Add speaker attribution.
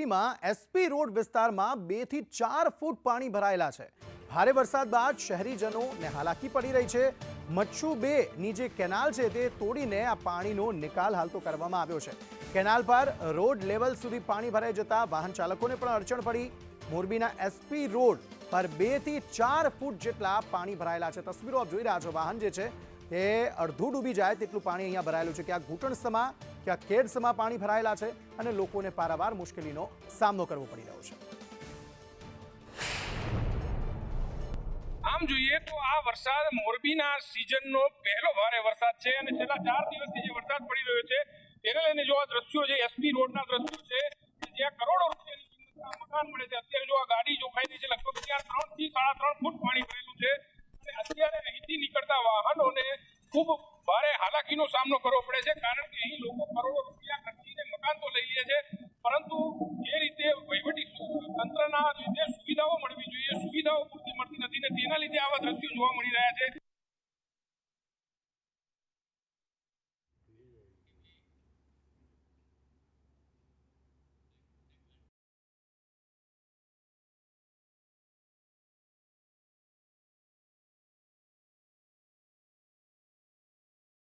Speaker 1: મોરબીમાં SP road વિસ્તારમાં બેથી ચાર ફૂટ પાણી ભરાયેલા છે. ભારે વરસાદ બાદ શહેરીજનોને હાલાકી પડી રહી છે. મચ્છુ બે ની જે કેનાલ છે તે તોડીને આ પાણીનો નિકાલ હાલ તો કરવામાં આવ્યો છે. કેનાલ પર રોડ લેવલ સુધી પાણી ભરાઈ જતા વાહન ચાલકોને પણ અડચણ પડી. મોરબીના એસપી રોડ પર બેથી ચાર ફૂટ જેટલા પાણી ભરાયેલા છે. તસવીરો આપ જોઈ રહ્યા છો. વાહન જે છે તે અડધું ડૂબી જાય તેટલું પાણી અહીંયા ભરાયેલું છે. ક્યાંક ઘૂંટણસમા, ક્યાંક કેડસમાં પાણી ભરાયેલા છે અને લોકોને પારાવાર મુશ્કેલીનો સામનો કરવો પડી રહ્યો છે.
Speaker 2: આમ જોઈએ તો આ વરસાદ મોરબીના સિઝનનો પહેલો ભારે વરસાદ છે અને છેલ્લા ચાર દિવસથી જે વરસાદ પડી રહ્યો છે તેને લઈને જો આ દ્રશ્યો છે એસપી રોડના દ્રશ્યો છે, જ્યાં કરોડો રૂપિયાની કિંમતના મકાન મળે છે, અત્યારે જો આ ગાડી જોખાઈ રહી છે, લગભગ ત્યાં ત્રણથી સાડા ત્રણ ફૂટ પાણી ભરેલું છે અને અત્યારે અહીંથી નીકળતા વાહનોને ખૂબ ભારે હાલાકીનો સામનો કરવો પડે છે, કારણ કે અહીં લોકો કરોડો રૂપિયા ખર્ચીને મકાન તો લઈ લે છે, પરંતુ જે રીતે વહીવટી તંત્રના જે સુવિધાઓ મળવી જોઈએ, સુવિધાઓ પૂરતી મળતી નથી ને તેના લીધે આવા દ્રશ્યો જોવા મળી રહ્યા છે.